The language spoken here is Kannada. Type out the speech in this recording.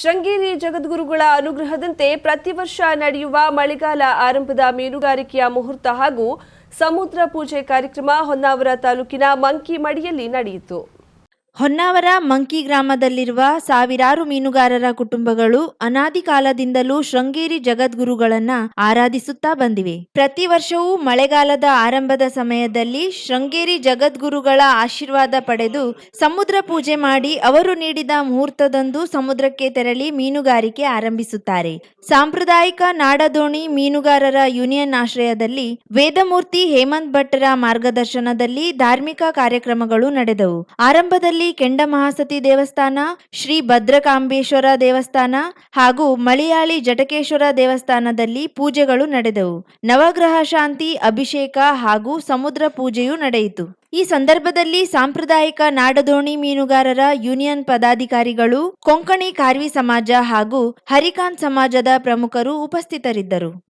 ಶೃಂಗೇರಿ ಜಗದ್ಗುರುಗಳ ಅನುಗ್ರಹದಂತೆ ಪ್ರತಿ ವರ್ಷ ನಡೆಯುವ ಮಳೆಗಾಲ ಆರಂಭದ ಮೀನುಗಾರಿಕೆಯ ಮುಹೂರ್ತ ಹಾಗೂ ಸಮುದ್ರ ಪೂಜೆ ಕಾರ್ಯಕ್ರಮ ಹೊನ್ನಾವರ ತಾಲೂಕಿನ ಮಂಕಿ ಮಡಿಯಲ್ಲಿ ನಡೆಯಿತು. ಹೊನ್ನಾವರ ಮಂಕಿ ಗ್ರಾಮದಲ್ಲಿರುವ ಸಾವಿರಾರು ಮೀನುಗಾರರ ಕುಟುಂಬಗಳು ಅನಾದಿ ಕಾಲದಿಂದಲೂ ಶೃಂಗೇರಿ ಜಗದ್ಗುರುಗಳನ್ನ ಆರಾಧಿಸುತ್ತಾ ಬಂದಿವೆ. ಪ್ರತಿ ವರ್ಷವೂ ಮಳೆಗಾಲದ ಆರಂಭದ ಸಮಯದಲ್ಲಿ ಶೃಂಗೇರಿ ಜಗದ್ಗುರುಗಳ ಆಶೀರ್ವಾದ ಪಡೆದು ಸಮುದ್ರ ಪೂಜೆ ಮಾಡಿ ಅವರು ನೀಡಿದ ಮುಹೂರ್ತದಂದು ಸಮುದ್ರಕ್ಕೆ ತೆರಳಿ ಮೀನುಗಾರಿಕೆ ಆರಂಭಿಸುತ್ತಾರೆ. ಸಾಂಪ್ರದಾಯಿಕ ನಾಡದೋಣಿ ಮೀನುಗಾರರ ಯೂನಿಯನ್ ಆಶ್ರಯದಲ್ಲಿ ವೇದಮೂರ್ತಿ ಹೇಮಂತ್ ಭಟ್ಟರ ಮಾರ್ಗದರ್ಶನದಲ್ಲಿ ಧಾರ್ಮಿಕ ಕಾರ್ಯಕ್ರಮಗಳು ನಡೆದವು. ಆರಂಭದಲ್ಲಿ ಕೆಂಡ ಮಹಾಸತಿ ದೇವಸ್ಥಾನ, ಶ್ರೀ ಭದ್ರಕಾಂಬೇಶ್ವರ ದೇವಸ್ಥಾನ ಹಾಗೂ ಮಳಿಯಾಳಿ ಜಟಕೇಶ್ವರ ದೇವಸ್ಥಾನದಲ್ಲಿ ಪೂಜೆಗಳು ನಡೆದವು. ನವಗ್ರಹ ಶಾಂತಿ, ಅಭಿಷೇಕ ಹಾಗೂ ಸಮುದ್ರ ಪೂಜೆಯೂ ನಡೆಯಿತು. ಈ ಸಂದರ್ಭದಲ್ಲಿ ಸಾಂಪ್ರದಾಯಿಕ ನಾಡದೋಣಿ ಮೀನುಗಾರರ ಯೂನಿಯನ್ ಪದಾಧಿಕಾರಿಗಳು, ಕೊಂಕಣಿ ಕಾರ್ವಿ ಸಮಾಜ ಹಾಗೂ ಹರಿಕಾಂತ್ ಸಮಾಜದ ಪ್ರಮುಖರು ಉಪಸ್ಥಿತರಿದ್ದರು.